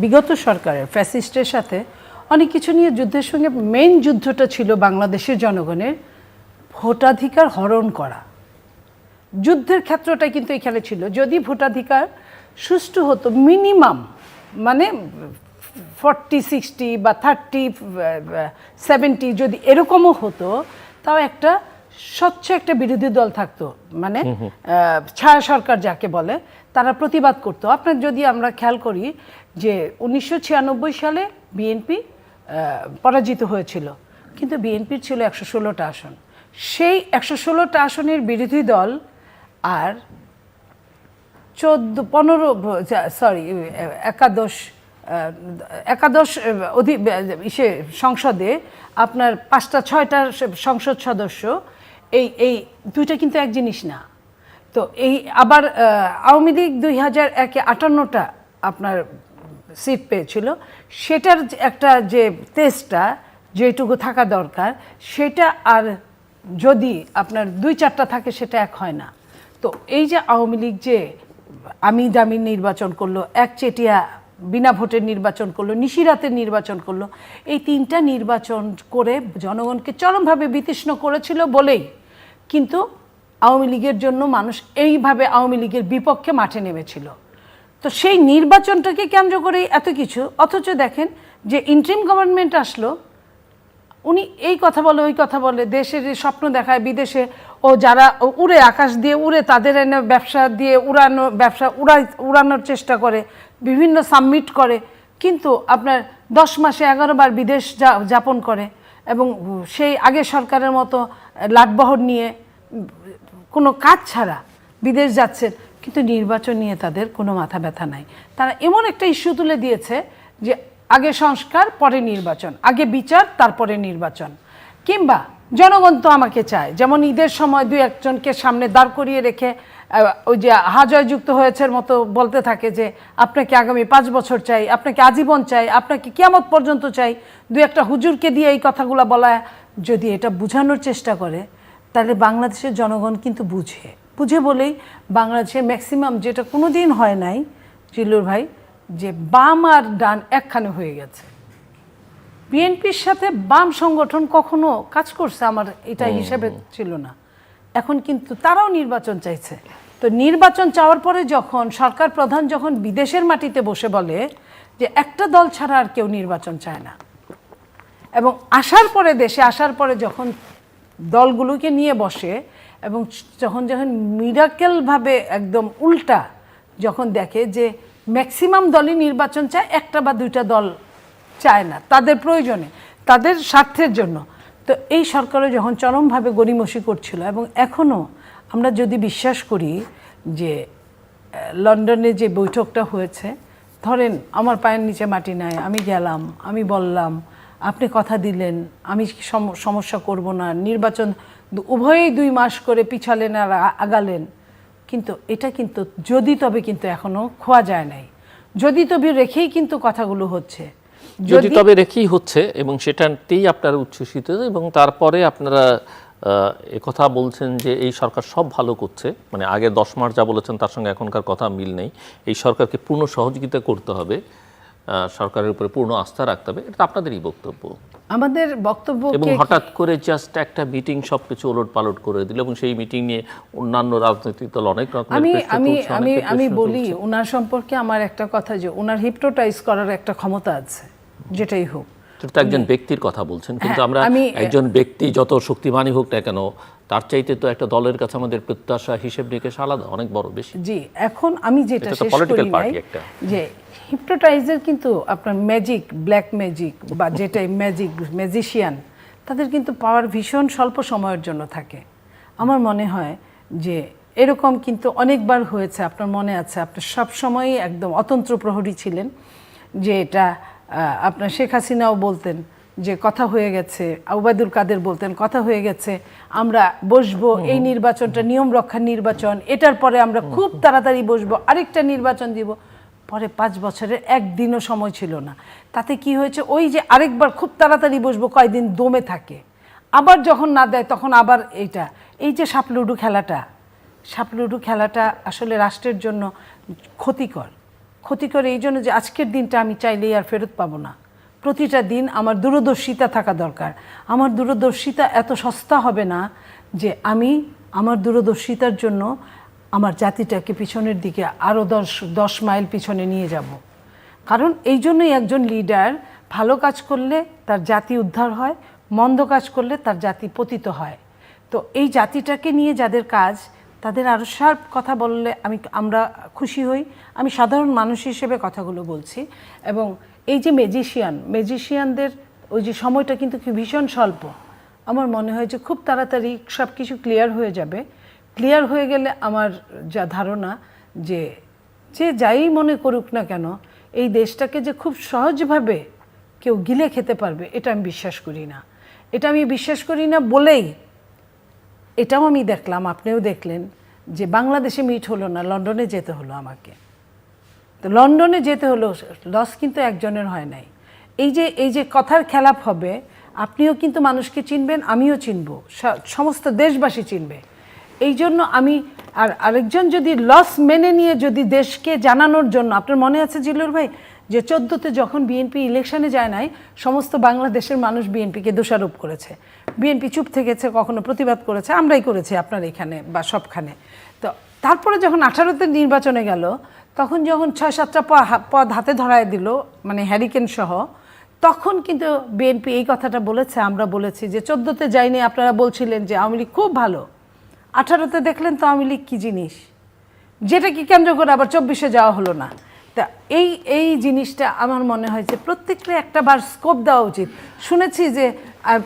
বিগত সরকারের ফ্যাসিস্টের সাথে অনেক কিছু নিয়ে যুদ্ধের সঙ্গে মেন যুদ্ধটা ছিল বাংলাদেশের জনগণের ভোটাধিকার হরণ করা। যুদ্ধের ক্ষেত্রটা কিন্তু এখানে ছিল। যদি ভোটাধিকার সুষ্ঠু হতো মিনিমাম মানে ফর্টি সিক্সটি বা থার্টি সেভেন্টি যদি এরকমও হতো তাও একটা স্বচ্ছ একটা বিরোধী দল থাকতো। মানে ছায়া সরকার যাকে বলে তারা প্রতিবাদ করতো। আপনার যদি আমরা খেয়াল করি যে উনিশশো ছিয়ানব্বই সালে বিএনপি পরাজিত হয়েছিল। কিন্তু বিএনপির ছিল একশো ষোলোটা আসন। সেই একশো ষোলোটা আসনের বিরোধী দল আর চোদ্দ, পনেরো সরি একাদশ একাদশ, অধি, ইসে সংসদে আপনার পাঁচটা, ছয়টা সংসদ সদস্য, এই এই দুইটা কিন্তু এক জিনিস না। তো এই আবার আওয়ামী লীগ দুই হাজার একে আটান্নটা আপনার সিট পেয়েছিল, সেটার একটা যে তেজটা যেটুকু থাকা দরকার, সেটা আর যদি আপনার দুই চারটা থাকে, সেটা এক হয় না। তো এই যে আওয়ামী লীগ যে আমি দামি নির্বাচন করল একচেটিয়া বিনা ভোটের নির্বাচন করল, নিশিরাতের নির্বাচন করল, এই তিনটা নির্বাচন করে জনগণকে চরমভাবে বিতৃষ্ণ করেছিল বলেই। কিন্তু আওয়ামী লীগের জন্য মানুষ এইভাবে আওয়ামী লীগের বিপক্ষে মাঠে নেমেছিল। তো সেই নির্বাচনটাকে কেন্দ্র করেই এত কিছু। অথচ দেখেন যে ইন্ট্রিম গভর্নমেন্ট আসলো, উনি এই কথা বলে, ওই কথা বলে, দেশের যে স্বপ্ন দেখায়, বিদেশে ও যারা উড়ে, আকাশ দিয়ে উড়ে, তাদের এনে ব্যবসা দিয়ে উড়ানো, ব্যবসা উড়াই, উড়ানোর চেষ্টা করে, বিভিন্ন সাবমিট করে, কিন্তু আপনার দশ মাসে এগারো বার বিদেশ যাপন করে এবং সেই আগের সরকারের মতো লাটবহর নিয়ে কোনো কাজ ছাড়া বিদেশ যাচ্ছেন। কিন্তু নির্বাচন নিয়ে তাদের কোনো মাথা ব্যথা নাই। তারা এমন একটা ইস্যু তুলে দিয়েছে যে আগে সংস্কার, পরে নির্বাচন। আগে বিচার, তারপরে নির্বাচন। কিংবা জনগণ তো আমাকে চায়। যেমন ঈদের সময় দুই একজনকে সামনে দাঁড় করিয়ে রেখে ওই যে হাজয়যুক্ত হয়েছে মতো বলতে থাকে যে, আপনাকে আগামী পাঁচ বছর চাই, আপনাকে আজীবন চাই, আপনাকে কিয়ামত পর্যন্ত চাই। দু একটা হুজুরকে দিয়ে এই কথাগুলো বলা যদি এটা বোঝানোর চেষ্টা করে, তাহলে বাংলাদেশের জনগণ কিন্তু বুঝে। বুঝে বলেই বাংলাদেশে ম্যাক্সিমাম যেটা কোনো দিন হয় নাই জিল্লুর ভাই যে বাম আর ডান একখানে হয়ে গেছে। বিএনপির সাথে বাম সংগঠন কখনো কাজ করছে আমার এটা হিসেবে ছিল না। এখন কিন্তু তারাও নির্বাচন চাইছে। তো নির্বাচন চাওয়ার পরে যখন সরকার প্রধান যখন বিদেশের মাটিতে বসে বলে যে একটা দল ছাড়া আর কেউ নির্বাচন চায় না। এবং আসার পরে দেশে আসার পরে যখন দলগুলোকে নিয়ে বসে এবং যখন যখন মিরাকেলভাবে একদম উল্টা যখন দেখে যে ম্যাক্সিমাম দলই নির্বাচন চায়, একটা বা দুইটা দল চায় না, তাদের প্রয়োজনে, তাদের স্বার্থের জন্য। তো এই সরকারও যখন চরমভাবে গড়িমসি করছিল এবং এখনও আমরা যদি বিশ্বাস করি যে লন্ডনে যে বৈঠকটা হয়েছে, ধরেন আমার পায়ের নিচে মাটি নাই, আমি গেলাম, আমি বললাম, আপনি কথা দিলেন, আমি সমস্যা করব না, নির্বাচন উভয়েই দুই মাস করে পিছালেন আর আগালেন। কিন্তু এটা কিন্তু যদি তবে কিন্তু এখনও খোয়া যায় নাই। যদি তবে রেখেই কিন্তু কথাগুলো হচ্ছে। যদি তবে রেখেই হচ্ছে এবং সেটাতেই আপনারা উচ্ছ্বসিত এবং তারপরে আপনারা কথা বলছেন যে এই সরকার সব ভালো করছে। মানে আগে দশ মাস যা বলেছেন তার সঙ্গে এখনকার কথা মিল নেই। এই সরকারকে পূর্ণ সহযোগিতা করতে হবে। সরকারের উপরে পূর্ণ আস্থা রাখতে হবে এটা আপনাদেরই বক্তব্য। আমাদের বক্তব্য এবং হঠাৎ করে জাস্ট একটা মিটিং সবকিছু ওলট পালট করে দিল এবং সেই মিটিং নিয়ে অন্যান্য রাজনৈতিক দল অনেক রকম আমি আমি আমি আমি বলি ওনার সম্পর্কে আমার একটা কথা যে ওনার হিপটোটাইজ করার একটা ক্ষমতা আছে যেটাই হোক। তো একজন ব্যক্তির কথা বলছেন কিন্তু হ্যাঁ, আমরা একজন ব্যক্তি যত শক্তিমানই হোক না কেন তার চাইতে তো একটা দলের কাছে আমাদের প্রত্যাশা হিসেব নিকেশ আলাদা অনেক বড় বেশি। জি এখন আমি যেটা শেষ করি নাই যে হিপটোটাইজের কিন্তু আপনার ম্যাজিক ব্ল্যাক ম্যাজিক বা যেটাই ম্যাজিক ম্যাজিশিয়ান তাদের কিন্তু পাওয়ার ভীষণ স্বল্প সময়ের জন্য থাকে। আমার মনে হয় যে এরকম কিন্তু অনেকবার হয়েছে আপনার মনে আছে আপনি সবসময়ই একদম অতন্ত্র প্রহরী ছিলেন যে এটা আপনার শেখ হাসিনাও বলতেন যে কথা হয়ে গেছে আউবায়দুল কাদের বলতেন কথা হয়ে গেছে আমরা বসবো এই নির্বাচনটা নিয়ম রক্ষার নির্বাচন এটার পরে আমরা খুব তাড়াতাড়ি বসবো আরেকটা নির্বাচন দিব। পরে পাঁচ বছরের একদিনও সময় ছিল না। তাতে কি হয়েছে? ওই যে আরেকবার খুব তাড়াতাড়ি বসবো কয়দিন দমে থাকে। আবার যখন না দেয় তখন আবার এইটা। এই যে সাপলুডু খেলাটা সাপলুডু খেলাটা আসলে রাষ্ট্রের জন্য ক্ষতিকর। ক্ষতি করে এই জন্য যে আজকের দিনটা আমি চাইলেই আর ফেরত পাবো না। প্রতিটা দিন আমার দূরদর্শিতা থাকা দরকার। আমার দূরদর্শিতা এত সস্তা হবে না যে আমি আমার দূরদর্শিতার জন্য আমার জাতিটাকে পিছনের দিকে আরও দশ দশ মাইল পিছনে নিয়ে যাব। কারণ এই জন্যই একজন লিডার ভালো কাজ করলে তার জাতি উদ্ধার হয়, মন্দ কাজ করলে তার জাতি পতিত হয়। তো এই জাতিটাকে নিয়ে যাদের কাজ তাদের আরও শার্প কথা বললে আমি, আমরা খুশি হই। আমি সাধারণ মানুষ হিসেবে কথাগুলো বলছি। এবং এই যে মেজিশিয়ান মেজিশিয়ানদের ওই যে সময়টা কিন্তু ভীষণ স্বল্প। আমার মনে হয় যে খুব তাড়াতাড়ি সব কিছু ক্লিয়ার হয়ে যাবে। ক্লিয়ার হয়ে গেলে আমার যা ধারণা যে যে যাই মনে করুক না কেন, এই দেশটাকে যে খুব সহজভাবে কেউ গিলে খেতে পারবে, এটা আমি বিশ্বাস করি না। এটা আমি বিশ্বাস করি না বলেই এটাও আমি দেখলাম, আপনিও দেখলেন যে বাংলাদেশে মিট হলো না, লন্ডনে যেতে হলো আমাকে। তো লন্ডনে যেতে হলো লস কিন্তু একজনের হয় নাই। এই যে এই যে কথার খেলাপ হবে, আপনিও কিন্তু মানুষকে চিনবেন, আমিও চিনব সমস্ত দেশবাসী চিনবে। এই জন্য আমি, আর আরেকজন যদি লস মেনে নিয়ে যদি দেশকে জানানোর জন্য, আপনার মনে আছে জিল্লুর ভাই? যে চোদ্দোতে যখন বিএনপি ইলেকশনে যায় নাই, সমস্ত বাংলাদেশের মানুষ বিএনপিকে দোষারোপ করেছে। বিএনপি চুপ থেকেছে, কখনো প্রতিবাদ করেছে, আমরাই করেছি আপনার এখানে বা সবখানে। তো তারপরে যখন আঠারোতে নির্বাচনে গেল, তখন যখন ছয় সাতটা পদ হাতে ধরায় দিল মানে হ্যারিকেন সহ, তখন কিন্তু বিএনপি এই কথাটা বলেছে, আমরা বলেছি যে চোদ্দোতে যাইনি, আপনারা বলছিলেন যে আওয়ামী লীগ খুব ভালো। আঠারোতে দেখলেন তো আওয়ামী লীগ কী জিনিস? যেটা কি কেন্দ্র করে আবার চব্বিশে যাওয়া হলো না? তা এই এই জিনিসটা আমার মনে হয় যে প্রত্যেকটা একটা বার স্কোপ দেওয়া উচিত। শুনেছি যে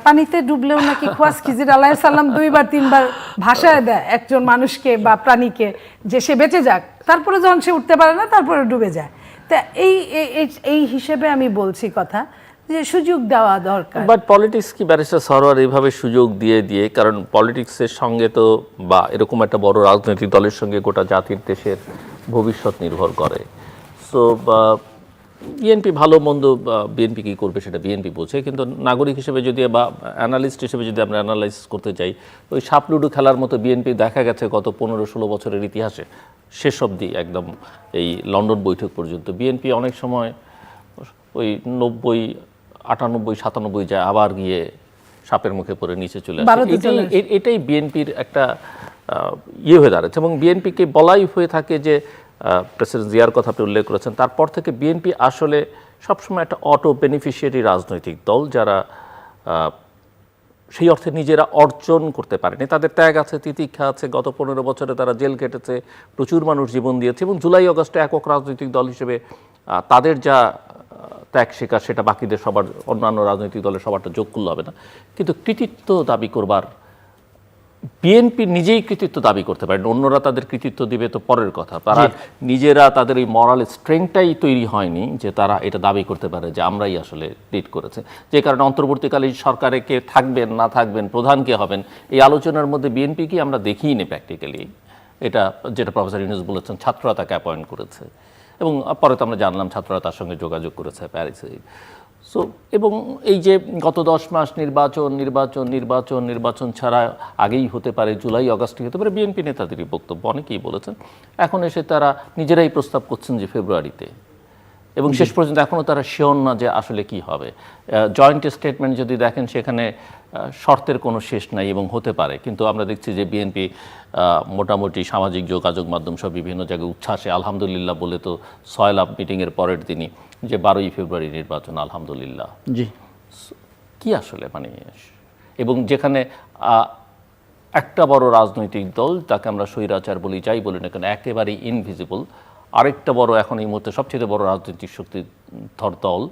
পানিতে ডুবলেও নাকি খোয়াস খিজির আলাহ সাল্লাম দুইবার, তিনবার ভাষায় দেয় একজন মানুষকে বা প্রাণীকে যে সে বেঁচে যাক, তারপরে যখন সে উঠতে পারে না, তারপরে ডুবে যায়। তা এই- এই হিসেবে আমি বলছি কথা যে সুযোগ দেওয়া দরকার। বাট পলিটিক্স কি ব্যারিস্টার সরোয়ার এইভাবে সুযোগ দিয়ে দিয়ে, কারণ পলিটিক্সের সঙ্গে তো বা এরকম একটা বড় রাজনৈতিক দলের সঙ্গে গোটা জাতির দেশের ভবিষ্যৎ নির্ভর করে। সো বিএনপি ভালো মন্দ বিএনপি কী করবে সেটা বিএনপি বোঝে। কিন্তু নাগরিক হিসেবে যদি বা অ্যানালিস্ট হিসেবে যদি আমরা অ্যানালাইজ করতে চাই ওই সাপ লুডু খেলার মতো বিএনপি দেখা গেছে গত পনেরো ষোলো বছরের ইতিহাসে। শেষ অবধি একদম এই লন্ডন বৈঠক পর্যন্ত। বিএনপি অনেক সময় ওই নব্বই আটানব্বই সাতানব্বই যায় আবার গিয়ে সাপের মুখে পড়ে নিচে চলে আসে। এটাই বিএনপির একটা ইয়ে হয়ে দাঁড়াচ্ছে। এবং বিএনপিকে বলাই হয়ে থাকে যে প্রেসিডেন্ট জিয়ার কথা আপনি উল্লেখ করেছেন। তারপর থেকে বিএনপি আসলে সবসময় একটা অটো বেনিফিশিয়ারি রাজনৈতিক দল যারা সেই অর্থে নিজেরা অর্জন করতে পারেনি। তাদের ত্যাগ আছে, তিতিক্ষা আছে, গত পনেরো বছরে তারা জেল কেটেছে প্রচুর মানুষ জীবন দিয়েছে এবং জুলাই অগস্টে একক রাজনৈতিক দল হিসেবে তাদের যা ত্যাগ স্বীকার সেটা বাকিদের সবার, অন্যান্য রাজনৈতিক দলের সবারটা যোগ করলে হবে না। কিন্তু কৃতিত্ব দাবি করবার বিএনপি নিজেই কৃতিত্ব দাবি করতে পারেন অন্যরা তাদের কৃতিত্ব দিবে তো পরের কথা। তারা নিজেরা তাদের এই মরাল স্ট্রেংথটাই তৈরি হয়নি যে তারা এটা দাবি করতে পারে যে আমরাই আসলে লিড করেছে। যে কারণে অন্তর্বর্তীকালীন সরকারে কে থাকবেন না থাকবেন প্রধান কে হবেন এই আলোচনার মধ্যে বিএনপি কি আমরা দেখিই প্র্যাকটিক্যালি এটা যেটা প্রফেসর ইউনুস বলেছেন ছাত্ররা তাকে অ্যাপয়েন্ট করেছে। এবং পরে তো আমরা জানলাম ছাত্ররা তার সঙ্গে যোগাযোগ করেছে প্যারিসে সো এবং এই যে গত দশ মাস নির্বাচন নির্বাচন নির্বাচন নির্বাচন ছাড়া আগেই হতে পারে, জুলাই, অগাস্টে হতে পারে, বিএনপি নেতাদেরই বক্তব্য, অনেকেই বলেছেন। এখন এসে তারা নিজেরাই প্রস্তাব করছেন যে ফেব্রুয়ারিতে। এবং শেষ পর্যন্ত এখনও তারা শিওর না যে আসলে কি হবে। জয়েন্ট স্টেটমেন্ট যদি দেখেন সেখানে শর্তের কোনো শেষ নাই এবং হতে পারে। কিন্তু আমরা দেখছি যে বিএনপি মোটামুটি সামাজিক যোগাযোগ মাধ্যম সব বিভিন্ন জায়গায় উচ্ছ্বাসে আলহামদুলিল্লাহ বলে তো সয়েল আপ মিটিংয়ের পরের দিনই যে বারোই ফেব্রুয়ারি নির্বাচন আলহামদুলিল্লাহ। জি। কি আসলে মানে এবং যেখানে একটা বড় রাজনৈতিক দল তাকে আমরা স্বৈরাচার বলি যাই বলি না কেন একেবারেই ইনভিজিবল আরেকটা বড় এখন এই মুহূর্তে সবচেয়ে বড় রাজনৈতিক শক্তিধর দল,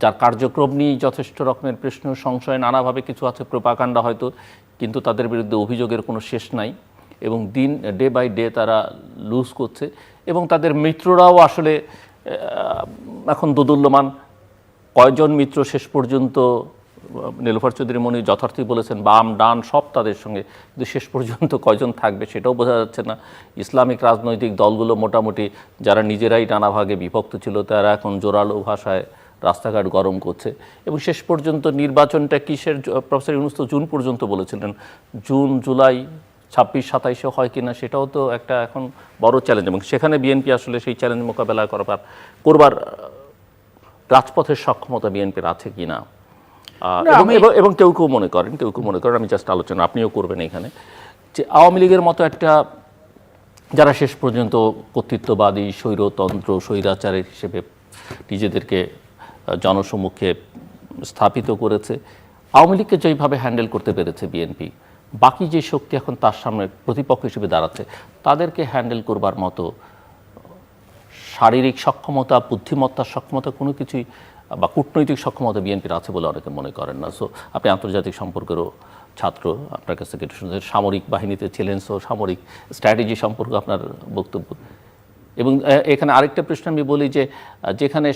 যার কার্যক্রম নিয়ে যথেষ্ট রকমের প্রশ্ন, সংশয়, নানাভাবে কিছু আছে প্রপাকাণ্ডা হয়তো, কিন্তু তাদের বিরুদ্ধে অভিযোগের কোনো শেষ নাই। এবং দিন, ডে বাই ডে তারা লুজ করছে। এবং তাদের মিত্ররাও আসলে এখন দোদুল্যমান। কয়জন মিত্র শেষ পর্যন্ত নীলুফার চৌধুরী মনি যথার্থই বলেছেন বাম ডান সব তাদের সঙ্গে। কিন্তু শেষ পর্যন্ত কয়জন থাকবে সেটাও বোঝা যাচ্ছে না। ইসলামিক রাজনৈতিক দলগুলো মোটামুটি যারা নিজেরাই নানা ভাগে বিভক্ত ছিল তারা এখন জোরালো ভাষায় রাস্তাঘাট গরম করছে। এবং শেষ পর্যন্ত নির্বাচনটা কিসের প্রফেসর ইউনুস তো জুন পর্যন্ত বলেছিলেন। জুন জুলাই ছাব্বিশ সাতাইশে হয় কিনা সেটাও তো একটা এখন বড় চ্যালেঞ্জ এবং সেখানে বিএনপি আসলে সেই চ্যালেঞ্জ মোকাবেলা করবার করবার রাজপথের সক্ষমতা বিএনপির আছে কিনা। না, এবং- কেউ কেউ মনে করেন কেউ কেউ মনে করেন আমি জাস্ট আলোচনা আপনিও করবেন এখানে যে আওয়ামী লীগের মতো একটা যারা শেষ পর্যন্ত কর্তৃত্ববাদী স্বৈরতন্ত্র স্বৈরাচারের হিসেবে নিজেদেরকে জনসম্মুখে স্থাপিত করেছে আওয়ামী লীগকে যেভাবে হ্যান্ডেল করতে পেরেছে বিএনপি বাকি যে শক্তি এখন তার সামনে প্রতিপক্ষ হিসেবে দাঁড়াচ্ছে তাদেরকে হ্যান্ডেল করবার মতো শারীরিক সক্ষমতা বুদ্ধিমত্তার সক্ষমতা কোনো কিছুই বা কূটনৈতিক সক্ষমতা বিএনপির আছে বলে অনেকে মনে করেন না। সো আপনি আন্তর্জাতিক সম্পর্কেরও ছাত্র, আপনার কাছ থেকে শুনছেন, সামরিক বাহিনীতে ছিলেন সো সামরিক স্ট্র্যাটেজি সম্পর্কে আপনার বক্তব্য। এবং এখানে আরেকটা প্রশ্ন আমি বলি যে যেখানে